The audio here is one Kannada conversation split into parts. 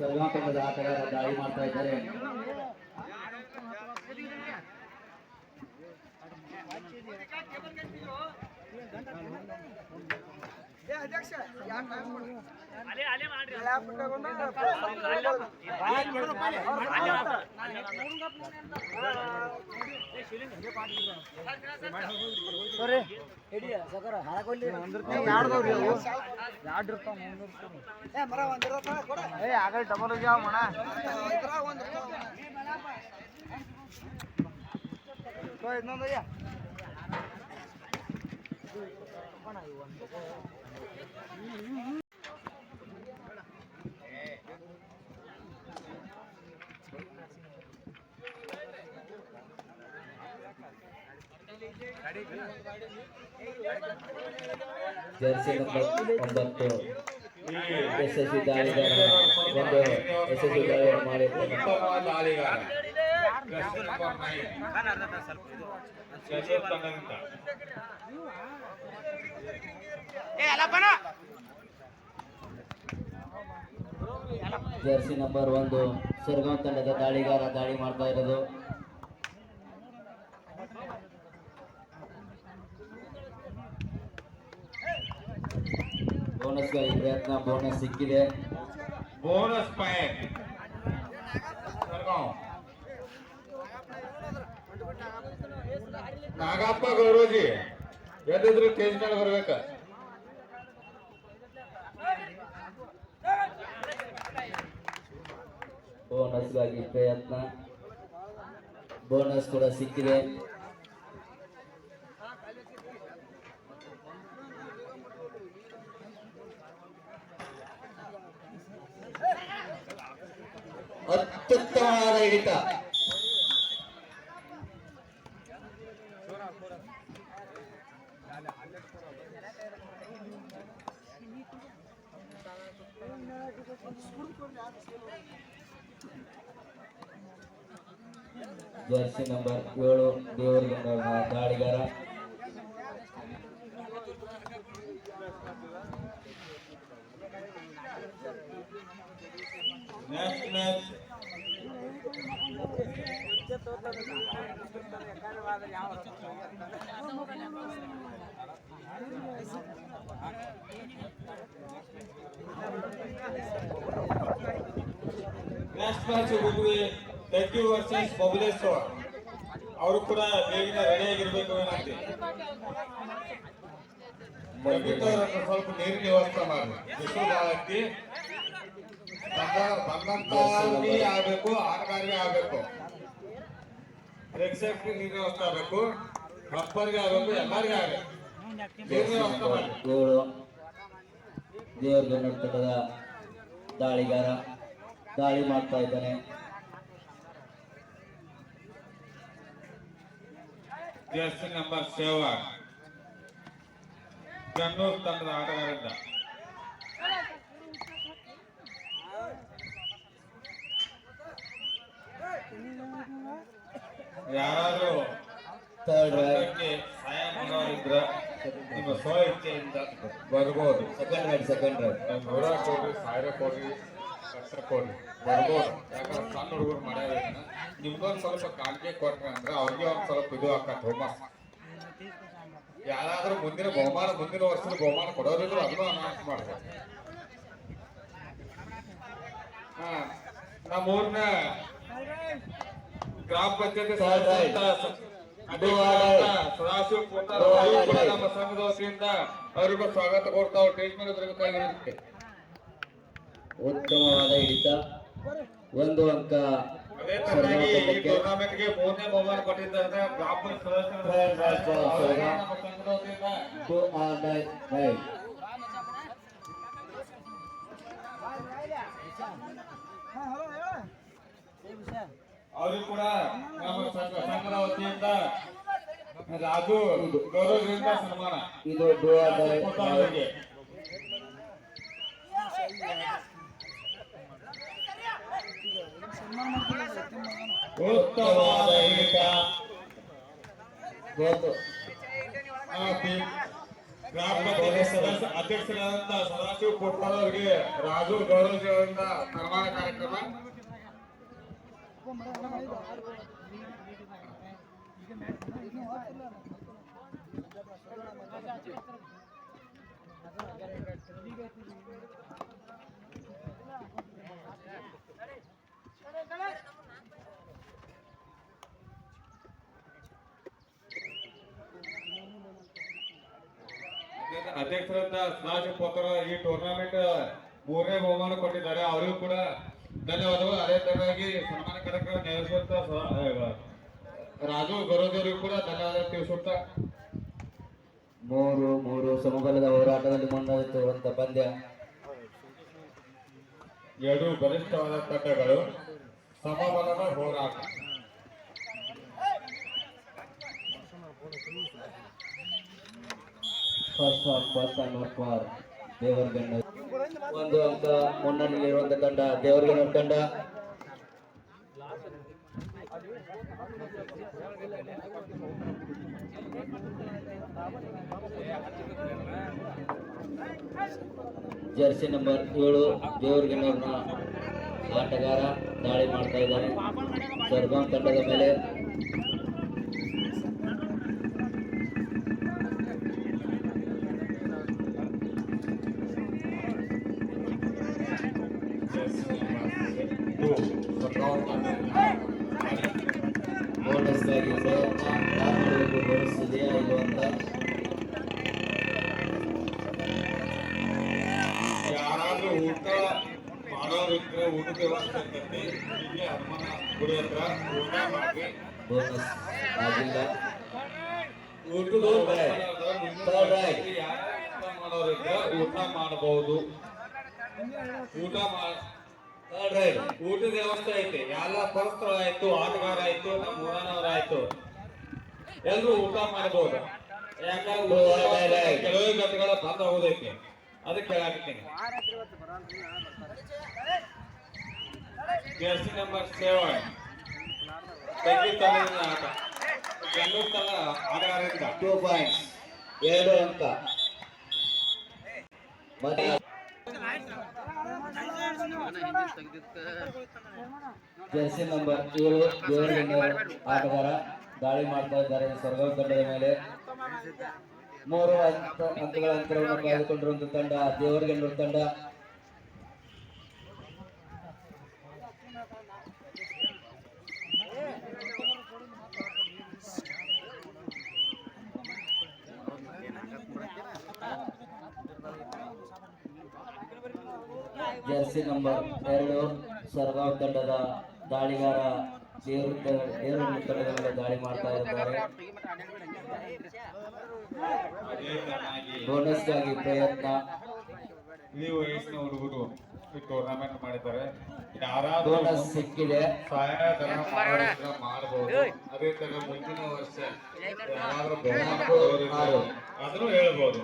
ಕರ್ನಾಟಕದ ಆಟಗಾರ ದಾಳಿ ಮಾಡ್ತಾ ಇದ್ದಾರೆ ಡಬಲ್ ಮಣ. ಇನ್ನೊಂದು ಜರ್ಸಿ ನಂಬರ್ ಒಂಬತ್ತು ಯಶಸ್ವಿ ದಾಳಿಗಾರ ಒಂದು ಯಶಸ್ವಿ ದಾಳಿಯನ್ನು ಮಾಡಿರ್ತಾರೆ ಉತ್ತಮ ದಾಳಿಗಾರ ಕೃಷ್ಣ ನಂಬರ್ ನೈನ್. ಶಶಿ ತಂಡದಿಂದ ಜರ್ಸಿ ನಂಬರ್ ಒಂದು, ಸುರಗಾಂವ್ ತಂಡದ ದಾಳಿಗಾರ ದಾಳಿ ಮಾಡ್ತಾ ಇರೋದು. ಬೋನಸ್ಗಾಗಿ ಪ್ರಯತ್ನ ಬೋನಸ್ ಸಿಕ್ಕಿದೆ. ಬೋನಸ್ ಪಾಯಿಂಟ್ ಸರ್ಗಾಂವ್ ನಾಗಪ್ಪ ಗೌರವಜಿ ಎದ್ದಿದ್ರು ಕೇಜ್ ಮೇಲೆ ಬರ್ಬೇಕ? ಬೋನಸ್ಗಾಗಿ ಪ್ರಯತ್ನ. ಬೋನಸ್ ಕೂಡ ಸಿಕ್ಕಿದೆ. ಅತ್ಯುತ್ತಮವಾದ ಹಿಡಿತ. ಜರ್ಸಿ ನಂಬರ್ ಏಳು ದೇವರಗೊಂಡ ದಾಳಿಗಾರ ನೆಕ್ಸ್ಟ್ ಮ್ಯಾಚ್ ಮ್ಯಾಚ್ ಹುಡುಗಿ ತಗ್ಗಿ ವರ್ಸಸ್ ಬಬಲೇಶ್ವರ್ ಅವರು ಕೂಡ ಬೇಗಿನ ರೆಡಿ ಆಗಿರ್ಬೇಕು ಏನಂತೆ ಸ್ವಲ್ಪ ನೀರಿನ ವ್ಯವಸ್ಥೆ ಮಾಡಿ ಬಿಸಿಲು ಭಾಳ ಐತಿ ಬಂದ- ಬಂದಂತವ್ರಿಗೆ ಆಗ್ಬೇಕು ಆಟಗಾರರಿಗೆ ಆಗ್ಬೇಕು. ಪ್ರೇಕ್ಷಕರಿಗೆ ನೀರಿನ ವ್ಯವಸ್ಥೆ ಆಗ್ಬೇಕು ರಬ್ಬರ್ಗೆ ಆಗ್ಬೇಕು ಎಲ್ಲರಿಗೆ ಆಗ್ಬೇಕು. ನೀರಿನ ವ್ಯವಸ್ಥೆ ಮಾಡಿ ದೇವರ ಕರ್ನಾಟಕದ ದಾಳಿಗಾರ. ದಾಳಿ ಮಾಡ್ತಾ ಇದ್ದಾನೆ. ಜರ್ಸಿ ನಂಬರ್ ಸೆವೆನ್ ಕಣ್ಣೂರು ತಂಡದ ಆಟಗಾರರಿಂದ. ಯಾರಾದ್ರೂ ಸಹಾಯ ಮಾಡೋರಿದ್ರ ನಿಮ್ಮ ಸ್ವ ಇಚ್ಛೆಯಿಂದ ಬರ್ಬೋದು ಸೆಕೆಂಡ್ ರೈಟ್ ಸೆಕೆಂಡ್ ರೈಟ್ ನೂರ ಕೋಟಿ ಸಾವಿರ ಕೊಡ್ರಿ ಕೊಡ್ರಿ ಬರ್ಬೋದು. ಯಾಕಂದ್ರೆ ಸಣ್ಣ ಹುಡುಗರು ಮಾಡ್ಯಾರ ನಿಮ್ಗೊಂದು ಸ್ವಲ್ಪ ಕಾಣಿಕೆ ಕೊಟ್ರೆ ಅಂದ್ರೆ ಅವ್ರಿಗೆ ಒಂದ್ ಸ್ವಲ್ಪ ಇದು ಹಾಕತ್ ಹುಮ್ಮಸ್. ಯಾರಾದ್ರೂ ಮುಂದಿನ ಬಹುಮಾನ ಮುಂದಿನ ವರ್ಷದ ಬಹುಮಾನ ಕೊಡೋರಿದ್ರು ಅದನ್ನು ಅನೌನ್ಸ್ ಮಾಡ್ತಾರೆ ಹಾ ನಮ್ಮ ಊರಿನ ಗ್ರಾಮ ಪಂಚಾಯತಿ ಸದಾಶಿವ ನಮ್ಮ ಸಂಘದ ವತಿಯಿಂದ ಅವರಿಗೂ ಸ್ವಾಗತ ಕೊಡ್ತಾ ಸ್ಟೇಜ್ ಮೇಲೆ ಬರಬೇಕಾಗಿರುತ್ತೆ ಉತ್ತಮವಾದ ಹಿಡಿತ. ಒಂದು ಅಂಕ ಅವರಿಗೂ ಕೂಡ ನಮ್ಮ ಸಂಘ ಸಂಘದ ವತಿಯಿಂದ ರಾಜು ಗೌರವದಿಂದ ಸನ್ಮಾನ. ಇದು ಟು ಆರ್ ನೈನ್ ಕೊಡ್ತಾರೆ ಅವರಿಗೆ ಉತ್ತಮವಾದ ಹಿಡಿತ ಗೋತು ಆ, ಪಿ- ಗ್ರಾಮ ಪಂಚಾಯತಿ ಸದಸ್ಯ ಅಧ್ಯಕ್ಷರಾದಂತ ಸದಾಶಿವ ಕೊಟ್ಪಾಲ್ ಅವರಿಗೆ ರಾಜು ಗೌರವ್ ಅವರಿಂದ ಸನ್ಮಾನ ಕಾರ್ಯಕ್ರಮ ಅಧ್ಯಕ್ಷರಾದ ಸದಾಶಿವ ಪೋತ್ರ ಈ ಟೂರ್ನಮೆಂಟ್ ಮೂರನೇ ಬಹುಮಾನ ಕೊಟ್ಟಿದ್ದಾರೆ. ಅವರಿಗೂ ಕೂಡ ಧನ್ಯವಾದಗಳು. ಅದೇ ತರವಾಗಿ ಸನ್ಮಾನ ಕಾರ್ಯಕ್ರಮ ನೆರವೇರಿಸುವಂತ ರಾಜು ಗೌರವರಿಗೂ ಕೂಡ ಧನ್ಯವಾದ ತಿಳಿಸುತ್ತಾ. ಮೂರು ಮೂರು ಸಮಬಲದ ಹೋರಾಟದಲ್ಲಿ ಮುಂದಾಗುತ್ತಿರುವಂತ ಪಂದ್ಯ. ಎರಡು ಬಲಿಷ್ಠವಾದ ತಂಡಗಳು ಸಮಬಲದ ಹೋರಾಟ. First of first and for ದೇವರಗಣ್ಣ ಒಂದು ಅಂಕ ಮುನ್ನಡೆಯಲ್ಲಿರುವಂತ ತಂಡ ದೇವರಗಣ್ಣ ತಂಡ. ಜರ್ಸಿ ನಂಬರ್ ಏಳು ದೇವರಗಣ್ಣವ್ರನ್ನ ಆಟಗಾರ ದಾಳಿ ಮಾಡ್ತಾ ಇದ್ದಾರೆ ಸರ್ಗಾಂ ತಂಡದ ಮೇಲೆ ದಾಖಲೆಯನ್ನು ಬೋನಿಸಿದೆಯಾ ಇಲ್ವಾ ಅಂತ ಯಾರಾದ್ರೂ ಊಟ ಮಾಡೋರಿದ್ರೆ ಊಟದ ವ್ಯವಸ್ಥೆ ಇರ್ತೈತಿ. ಇಲ್ಲೇ ಹನುಮಾನ ಗುಡಿ ಹತ್ರ ಊಟ ಮಾಡಿ. ಬೋನಸ್ ಆಗಿಲ್ಲ. ಊಟದ. ಊಟ ಮಾಡೋರಿದ್ರೆ ಊಟ ಮಾಡಬಹುದು. ಊಟ ಮಾಡ ಊಟದ ವ್ಯವಸ್ಥೆ ಐತಿ. ಎಲ್ಲ ಪರಸ್ಪರ ಆಯ್ತು ಆಟಗಾರ ಆಯ್ತು ನಮ್ಮ ಊರನವ್ರ ಆಯ್ತು. ಎಲ್ರು ಊಟ ಮಾಡಬಹುದು ಯಾಕಂದ್ರೆ. ಕೆಲವೇ ಗಂಟೆಗಳ ಬಂದ್ ಹೋಗೋದೈತಿ ಅದಕ್ಕೆ ಹೇಳಾಕತ್ತೀನಿ ಜರ್ಸಿ ನಂಬರ್ ಸೆವೆನ್ ತಂಗಿ ತಂಡದ ಆಟ. ಬೆಂಗಳೂರು ತಲ ಆಟಗಾರರಿಂದ ಟೂ ಪಾಯಿಂಟ್ಸ್ ಎರಡು ಅಂತ. ಮತ್ತೆ ಜರ್ಸಿ ನಂಬರ್ ಏಳು ಏಳು ಆಟಗಾರ ದಾಳಿ ಮಾಡ್ತಾ ಇದ್ದಾರೆ ಸರ್ವ ತಂಡದ ಮೇಲೆ. ಮೂರು ಹಂತಗಳ ಅಂತರವನ್ನು ಕಾಯ್ದುಕೊಂಡಿರುವಂತಹ ತಂಡ ದೇವರಗಣ್ಣೂರು ತಂಡ. ಜರ್ಸಿ ನಂಬರ್ ಎರಡು ಸರ್ಗಾವ್ ತಂಡದ ದಾಳಿಗಾರ ದಾಳಿ ಮಾಡ್ತಾ ಇದ್ದಾರೆ ಬೋನಸ್ ಆಗಿ ಬೋನಸ್ಗಾಗಿ ಪ್ರಯತ್ನ ನೀವು ವಯಸ್ಸಿನ ಹುಡುಗರು ಈ ಟೂರ್ನಮೆಂಟ್ ಮಾಡಿದ್ದಾರೆ ಯಾರಾದ್ರೂ ಬೋನಸ್ ಸಿಕ್ಕಿದೆ ಮಾಡಬಹುದು ಅದೇ ತರ ಮುಂದಿನ ವರ್ಷ ಯಾರಾದ್ರೂ ಅದನ್ನು ಹೇಳ್ಬೋದು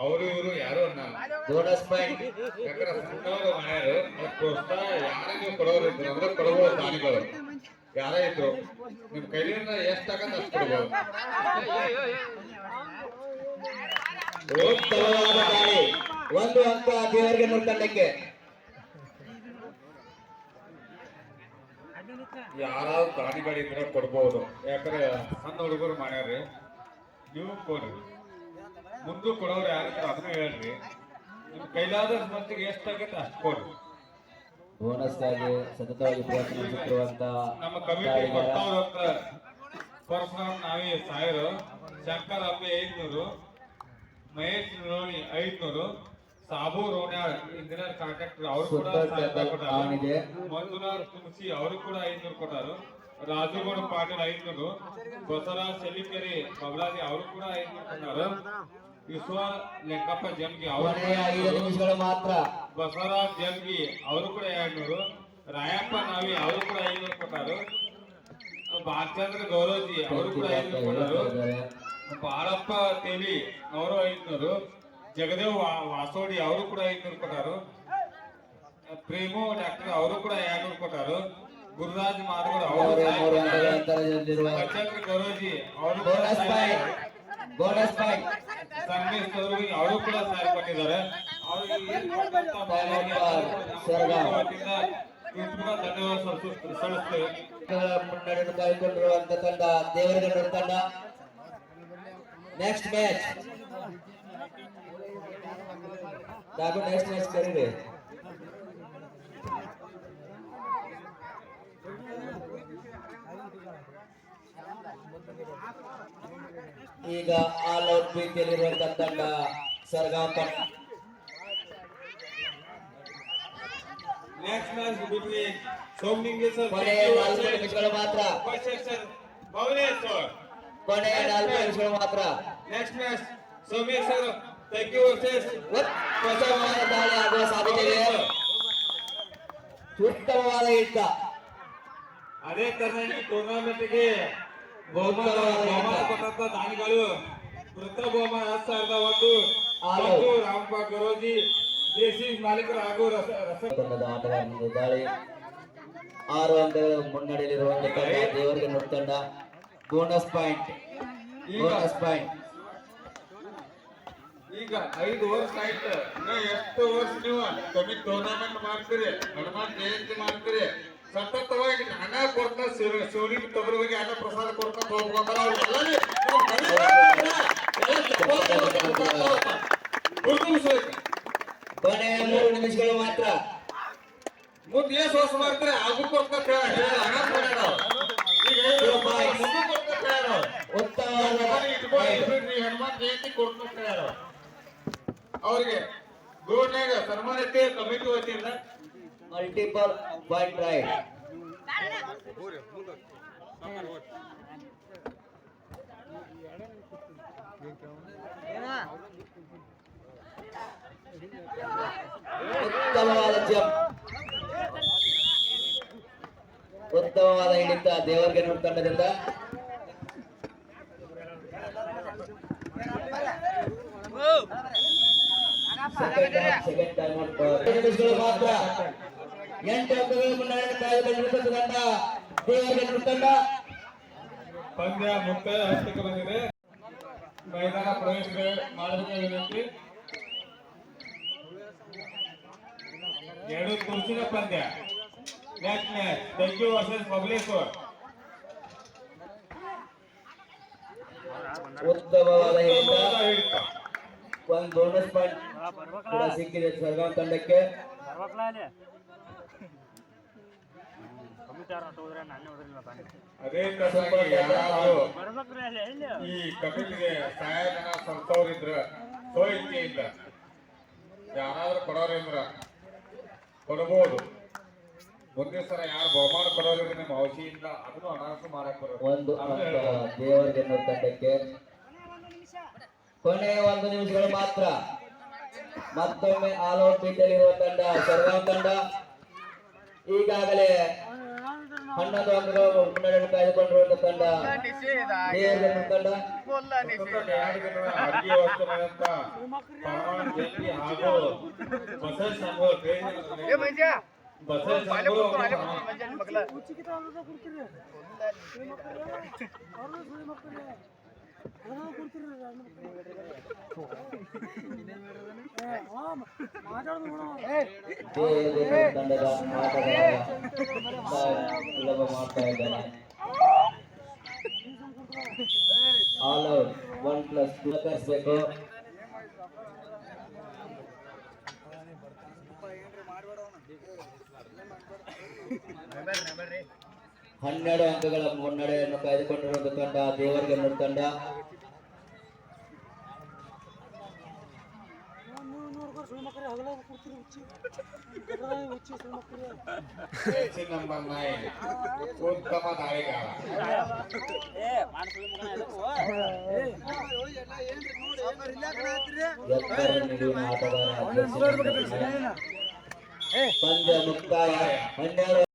ಅವರು ಇವರು ಯಾರು ಬೋನಸ್ ಪಾಯಿಂಟ್ ಯಾಕಂದ್ರೆ ಸಣ್ಣವರು ಮನೆಯವರು ಪ್ರೋತ್ಸಾಹ ಯಾರಿಗೆ ನೀವು ಕೊಡೋರು ಇದ್ರು ಅಂದ್ರೆ ಕೊಡಬಹುದು ದಾನಿಗಳು ಯಾರೇ ಇದ್ರು. ನಿಮ್ ಕೈಲಿಂದ ಎಷ್ಟ್ ಆಗತ್ತ ಅಷ್ಟು ಕೊಡ್ಬೋದು. ಒಂದು ಅಂತ ದೇವರಿಗೆ ನೋಡ್ಕೊಂಡಕ್ಕೆ. ಯಾರಾದ್ರೂ ದಾನಿಗಳಿದ್ರೆ ಕೊಡ್ಬೋದು. ಯಾಕಂದ್ರೆ ಸಣ್ಣ ಹುಡುಗರು ಮಾಡ್ಯಾರ್ರಿ ನೀವು ಕೊಡ್ರಿ ಮುಂದೆ ಕೊಡೋರು ಯಾರಿದ್ರು ಅದನ್ನ ಹೇಳ್ರಿ. ನಿಮ್ ಕೈಲಾದಷ್ಟು ಮಟ್ಟಿಗೆ ಎಷ್ಟಾಗತ್ತೆ ಅಷ್ಟು ಕೊಡ್ರಿ. ಆಗಿ ಸತತವಾಗಿ ಪ್ರಯತ್ನಿಸುತ್ತಿರುವಂತ ನಮ್ಮ ಕಮಿಟಿ ದಾಳಿಗಾರ ಪರ್ಸನ್ ನಾವೇ ಸಾವಿರ ಶಂಕರ್ ಅಬ್ಬೆ ಐದ್ನೂರು ಮಹೇಶ್ ರೋಣಿ ಐದ್ನೂರು ಸಾಬು ರೋಣ್ಯಾಳ್ ಇಂಜಿನಿಯರ್ ಕಾಂಟ್ರಾಕ್ಟರ್ ಅವರು ಕೂಡ ಕೊಟ್ಟಾರು. ಮಂಜುನಾಥ್ ತುಳಸಿ ಅವರು ಕೂಡ ಐದ್ನೂರು ಕೊಟ್ಟಾರು. ರಾಜುಗೌಡ ಪಾಟೀಲ್ ಐದ್ನೂರು ಬಸವರಾಜ್ ಶೆಲ್ಲಿಕೆರೆ ಬಬಲಾದಿ ಅವರು ಕೂಡ ಐದ್ನೂರು ಕೊಟ್ಟಾರು. ವಿಶ್ವ ಲೆಕ್ಕಪ್ಪ ಜನ್ಗಿ ಅವರು ಐದು ನಿಮಿಷಗಳು ಮಾತ್ರ. ಬಸವರಾಜ್ ಜನ್ಗಿ ಅವರು ಕೂಡ ಎರಡ್ನೂರು ರಾಯಪ್ಪ ನಾವಿ ಅವರು ಕೂಡ ಐನೂರು ಕೊಟ್ಟಾರು. ಭಾರಚಂದ್ರ ಗೌರವ್ಜಿ ಅವರು ಕೂಡ ಐನೂರು ಕೊಟ್ಟರು. ಬಾಳಪ್ಪ ತೇಲಿ ಅವರು ಐನೂರು. ಜಗದೇವ್ ವಾಸೋಡಿ ಅವರು ಕೂಡ ಐನೂರು ಕೊಟ್ಟರು. ಪ್ರೇಮು ಡಾಕ್ಟರ್ ಅವರು ಕೂಡ ಎರಡ್ನೂರು ಕೊಟ್ಟರು. ಗುರುರಾಜ್ ಮಾರ್ಗೋಡ್ ಅವರು ಗೌರವ್ಜಿ ಅವರು ಬೋನಸ್ ಪಾಯಿಂಟ್. Bonus point. ಅವರು ಕೂಡ ಸಹಾಯ ಕೊಟ್ಟಿದ್ದಾರೆ ಮುನ್ನಡೆಯನ್ನು ಕಾಯ್ದುಕೊಂಡಿರುವಂತ ತಂಡ ದೇವರಗಡ ತಂಡ. ನೆಕ್ಸ್ಟ್ ಮ್ಯಾಚ್ ನೆಕ್ಸ್ಟ್ ಮ್ಯಾಚ್ ಕರೀರಿ. ಈಗ ಆಲ್ ಔಟ್ ಪ್ರೀತಿಯಲ್ಲಿರುವಂತ ತಂಡ ಸರ್ಗಾವ್ ತಂಡ ನೆಕ್ಸ್ಟ್ ಮ್ಯಾಚ್ ಬಿಟ್ವೀನ್ ಸೋಮಲಿಂಗೇಶ್ವರ್ ಕೊನೆಯ ನಾಲ್ಕು ನಿಮಿಷಗಳು ಮಾತ್ರ. ಭುವನೇಶ್ವರ್ ಕೊನೆಯ ನಾಲ್ಕು ನಿಮಿಷಗಳು ಮಾತ್ರ. Next match Someshwar thank you versus ಉತ್ತಮವಾದ ದಾಳಿ ಆಗುವ ಸಾಧ್ಯತೆ ಇದೆ. ಉತ್ತಮವಾದ ಯುದ್ಧ ಅದೇ ತರನಾಗಿ ಟೂರ್ನಮೆಂಟ್ಗೆ ಬಹುಮಾನ ಬಹುಮಾನ ಕೊಟ್ಟಂತ ದಾನಿಗಳು ವೃತ್ತ ಬಹುಮಾನ ಹತ್ತು ಸಾವಿರದ ಒಂದು. ಮತ್ತು ರಾಮಪ್ಪ ಗರೋಜಿ ದೇಸಿ ಮಾಲೀಕರು ಹಾಗೂ ರಸ ತಂಡದ ಆಟಗಾರನಿಂದ ದಾಳಿ. ಆರು ಅಂಕಗಳ ಮುನ್ನಡೆಯಲ್ಲಿರುವಂತ ತಂಡ ದೇವರಿಗೆ ತಂಡ ಬೋನಸ್ ಪಾಯಿಂಟ್ ಈಗ ಬೋನಸ್ ಪಾಯಿಂಟ್ ಈಗ ಐದು ವರ್ಷ ಆಯ್ತು. ಎಷ್ಟು ವರ್ಷ ನೀವು ಕಮ್ಮಿ ಟೂರ್ನಮೆಂಟ್ ಮಾಡ್ತೀರಿ? ಹನುಮಾನ್ ಜಯಂತಿ ಮಾಡ್ತೀರಿ? ಸತತವಾಗಿ ಹಣ ಕೊಡ್ತಾ ಶಿವನಿಗೆ ತೊಗರಿ ಹೋಗಿ ಹಣ ಪ್ರಸಾದ ಕೊಡ್ತಾ ಹೋಗ್ಬೇಕಲ್ಲ. ಕೊನೆಯ ಮೂರು ನಿಮಿಷಗಳು ಮಾತ್ರ. ಮುಂದೆ ಏನ್ ಸೋಸ್ ಮಾಡ್ತಾರೆ? ಅದು ಕೊಡ್ತಾ ಹಣ. ಉತ್ತಮವಾದ ಹನುಮಾನ್ ಜಯಂತಿ ಕೊಡ್ತಾ. ಅವ್ರಿಗೆ ಗೋಡ್ನ್ಯಾಗ ಸನ್ಮಾನಕ್ಕೆ ಕಮಿಟಿ ವತಿಯಿಂದ ಮಲ್ಟಿಪಲ್ ವೈಟ್ ರೈಡ್ ಉತ್ತಮವಾದ ಜಂಪ್. ಉತ್ತಮವಾದ ಹಿಡಿತ ದೇವರಿಗೆ ತಂಡದಿಂದ. ಸೆಕೆಂಡ್ ಟೈಮ್ ಮಾತ್ರ ಎಂಟು ಅಂಕಗಳ ಮುನ್ನಡೆ ಕಾಯ್ದುಕೊಂಡಿರುವಂತ ತಂಡ ದೇವರಿಗೆ ತಂಡ ಪಂದ್ಯ ಮುಕ್ತಾಯ ಹಂತಕ್ಕೆ ಬಂದಿದೆ. ಮೈದಾನ ಪ್ರವೇಶ ಮಾಡಬೇಕಾದ ವಿನಂತಿ. ಎರಡು ಕುರ್ಚಿನ ಪಂದ್ಯ. ನೆಕ್ಸ್ಟ್ ಮ್ಯಾಚ್ ತೆಗ್ಯು ವರ್ಸಸ್ ಬಬಲೇಶ್ವರ್ ಉತ್ತಮವಾದ. ಒಂದು ಬೋನಸ್ ಪಾಯಿಂಟ್ ಸಿಕ್ಕಿದೆ ಸರ್ಗಾಂ ತಂಡಕ್ಕೆ ಅದೇ ಯಾರಾದರೂ ಈ ಕಮಿಟಿಗೆ ಸಹಾಯಧನ ಸಂತವ್ರಿದ್ರ ಸೋಯಿಕೆಯಿಂದ ಯಾರಾದ್ರೂ ಕೊಡೋರಿದ್ರ ಕೊಡಬಹುದು. ಒಂದೇ ಸಲ ಯಾರು ಬಹುಮಾನ ಕೊಡೋರಿದ್ರೆ ನಿಮ್ಮ ಔಷಧಿಯಿಂದ ಅದನ್ನು ಅನಾಹುತ ಮಾಡಕ್ ಬರೋದು. ಒಂದು ದೇವರಿಗೆ ತಂಡಕ್ಕೆ ಕೊನೆಯ ಒಂದು ನಿಮಿಷಗಳು ಮಾತ್ರ. ಮತ್ತೊಮ್ಮೆ ಆಲ್ ಔಟ್ ಬಿಟ್ಟಲ್ಲಿರುವ ತಂಡ ಸರ್ವ ತಂಡ ಈಗಾಗಲೇ ಹನ್ನೊಂದು ಅಂಕಗಳು ಮುನ್ನಡೆ ಕಾಯ್ದುಕೊಂಡಿರುವಂತ ತಂಡ ದೇವರಿಗೆ ತಂಡ ಸತತ ಎರಡು ತಂಡದ ಆಟಗಾರ ಸುಲಭ ಮಾಡ್ತಾ ಇದ್ದಾನೆ. All out one plus two ಕರ್ಸ್ಬೇಕು. ಹನ್ನೆರಡು ಅಂಕಗಳ ಮುನ್ನಡೆಯನ್ನು ಕಾಯ್ದುಕೊಂಡಿರುವ ತಂಡ ದೇವರಿಗೆ ತಂಡ. ಜೆರ್ಸಿ ನಂಬರ್ ನೈನ್ ಉತ್ತಮ ದಾಳಿಗಾರ ಎತ್ತರ ನಿಲುವಿನ ಆಟಗಾರ ಜೆರ್ಸಿ